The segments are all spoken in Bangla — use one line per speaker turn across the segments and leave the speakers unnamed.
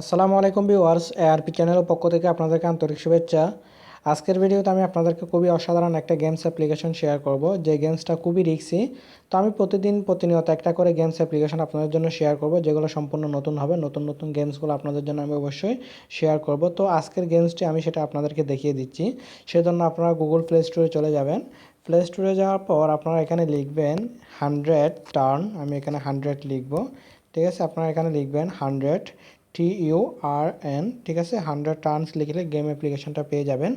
আসসালামু আলাইকুম ভিউয়ার্স এআরপি চ্যানেলের পক্ষ থেকে আপনাদেরকে আন্তরিক শুভেচ্ছা। আজকের ভিডিওতে আমি আপনাদেরকে খুবই অসাধারণ একটা গেমস অ্যাপ্লিকেশন শেয়ার করব। যে গেমসটা খুবই রিক্সি তো আমি প্রতিদিন প্রতিনিয়ত একটা করে গেমস অ্যাপ্লিকেশন আপনাদের জন্য শেয়ার করব, যেগুলো সম্পূর্ণ নতুন হবে। নতুন নতুন গেমসগুলো আপনাদের জন্য আমি অবশ্যই শেয়ার করব। তো আজকের গেমসটি আমি সেটা আপনাদেরকে দেখিয়ে দিচ্ছি। সেজন্য আপনারা গুগল প্লে স্টোরে চলে যাবেন। প্লে স্টোরে যাওয়ার পর আপনারা এখানে লিখবেন হান্ড্রেড টার্ন আমি এখানে হান্ড্রেড লিখব। ঠিক আছে, আপনারা এখানে লিখবেন hundred T U R N ঠিক আছে? হান্ড্রেড টার্নস লিখলে গেম অ্যাপ্লিকেশনটা পেয়ে যাবেন।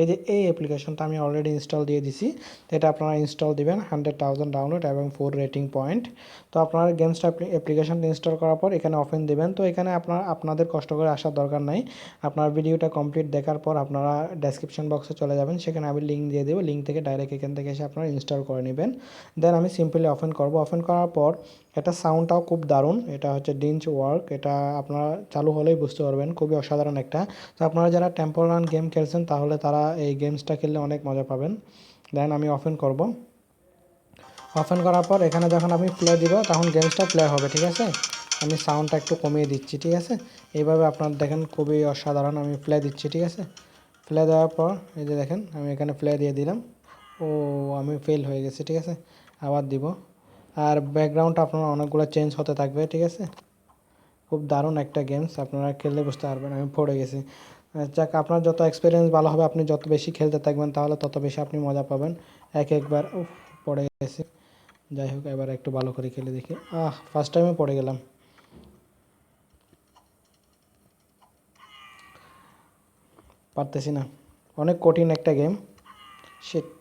এই যে এই অ্যাপ্লিকেশনটা আমি অলরেডি ইনস্টল দিয়ে দিছি। তো এটা আপনারা ইনস্টল দিবেন হান্ড্রেড থাউজেন্ড ডাউনলোড এবং ফোর রেটিং পয়েন্ট তো আপনারা গেমসটা অ্যাপ্লিকেশনটা ইনস্টল করার পর এখানে ওপেন দেবেন। তো এখানে আপনার, আপনাদের কষ্ট করে আসার দরকার নাই। আপনার ভিডিওটা কমপ্লিট দেখার পর আপনারা ডেসক্রিপশন বক্সে চলে যাবেন। সেখানে আমি লিঙ্ক দিয়ে দেবো। লিঙ্ক থেকে ডাইরেক্ট এখান থেকে এসে আপনারা ইনস্টল করে নেবেন। দেন আমি সিম্পলি ওপেন করব। ওপেন করার পর, এটা সাউন্ডটাও খুব দারুণ। এটা হচ্ছে ডিঞ্চ ওয়ার্ক এটা আপনারা চালু হলেই বুঝতে পারবেন, খুবই অসাধারণ একটা। তো আপনারা যারা টেম্পল রান গেম খেলছেন, তাহলে তারা এই গেমসটা খেললে অনেক মজা পাবেন। দেন আমি ওপেন করব। ওপেন করার পর এখানে যখন আমি প্লে দিব, তখন গেমসটা প্লে হবে, ঠিক আছে? আমি সাউন্ডটা একটু কমিয়ে দিচ্ছি, ঠিক আছে? এইভাবে আপনার দেখেন, খুবই অসাধারণ আমি প্লে দিচ্ছি, ঠিক আছে? প্লে দেওয়ার পর, এই যে দেখেন, আমি এখানে প্লে দিয়ে দিলাম। ও, আমি ফেল হয়ে গেছি, ঠিক আছে? আবার দিব। আর ব্যাকগ্রাউন্ডটা আপনার অনেকগুলো চেঞ্জ হতে থাকবে, ঠিক আছে? খুব দারুণ একটা গেমস আপনারা খেললে বুঝতে পারবেন, আমি পড়ে গেছি। যাক, আপনার যত এক্সপিরিয়েন্স ভালো হবে, আপনি যত বেশি খেলতে থাকবেন, তাহলে তত বেশি আপনি মজা পাবেন। এক একবার পড়ে গেছি। যাই হোক, এবার একটু ভালো করে খেলে দেখি। আহ ফার্স্ট টাইমে পড়ে গেলাম। পারতেছি না। অনেক কঠিন একটা গেম শিট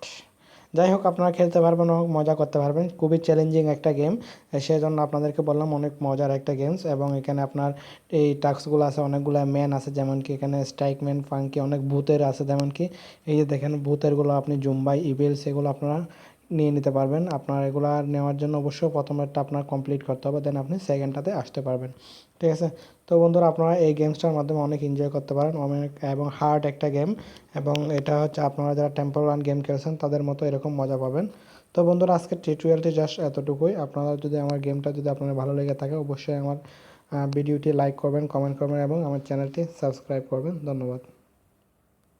যাই হোক আপনারা খেলতে পারবেন হোক, মজা করতে পারবেন। খুবই চ্যালেঞ্জিং একটা গেম সেই জন্য আপনাদেরকে বললাম, অনেক মজার একটা গেমস এবং এখানে আপনার এই টাস্কগুলো আছে, অনেকগুলো ম্যান আছে যেমন কি এখানে স্ট্রাইক ম্যান ফাঙ্কি অনেক ভূতের আছে যেমন কি এই যে দেখেন ভূতেরগুলো আপনি জুম্বাই ইভেলস এগুলো আপনারা নিয়ে নিতে পারবেন। আপনার এগুলো নেওয়ার জন্য অবশ্যই প্রথমেরটা আপনার কমপ্লিট করতে হবে দেন আপনি সেকেন্ডটাতে আসতে পারবেন। ঠিক আছে? তো বন্ধুরা, আপনারা এই গেমসটার মাধ্যমে অনেক এনজয় করতে পারেন। অনেক এবং হার্ড একটা গেম এবং এটা হচ্ছে আপনারা যারা টেম্পল রান গেম খেলছেন, তাদের মতো এরকম মজা পাবেন। তো বন্ধুরা আজকে টিউটোরিয়ালটি জাস্ট এতটুকুই। আপনারা যদি আমার গেমটা যদি আপনার ভালো লেগে থাকে, অবশ্যই আমার ভিডিওটি লাইক করবেন কমেন্ট করবেন এবং আমার চ্যানেলটি সাবস্ক্রাইব করবেন। ধন্যবাদ।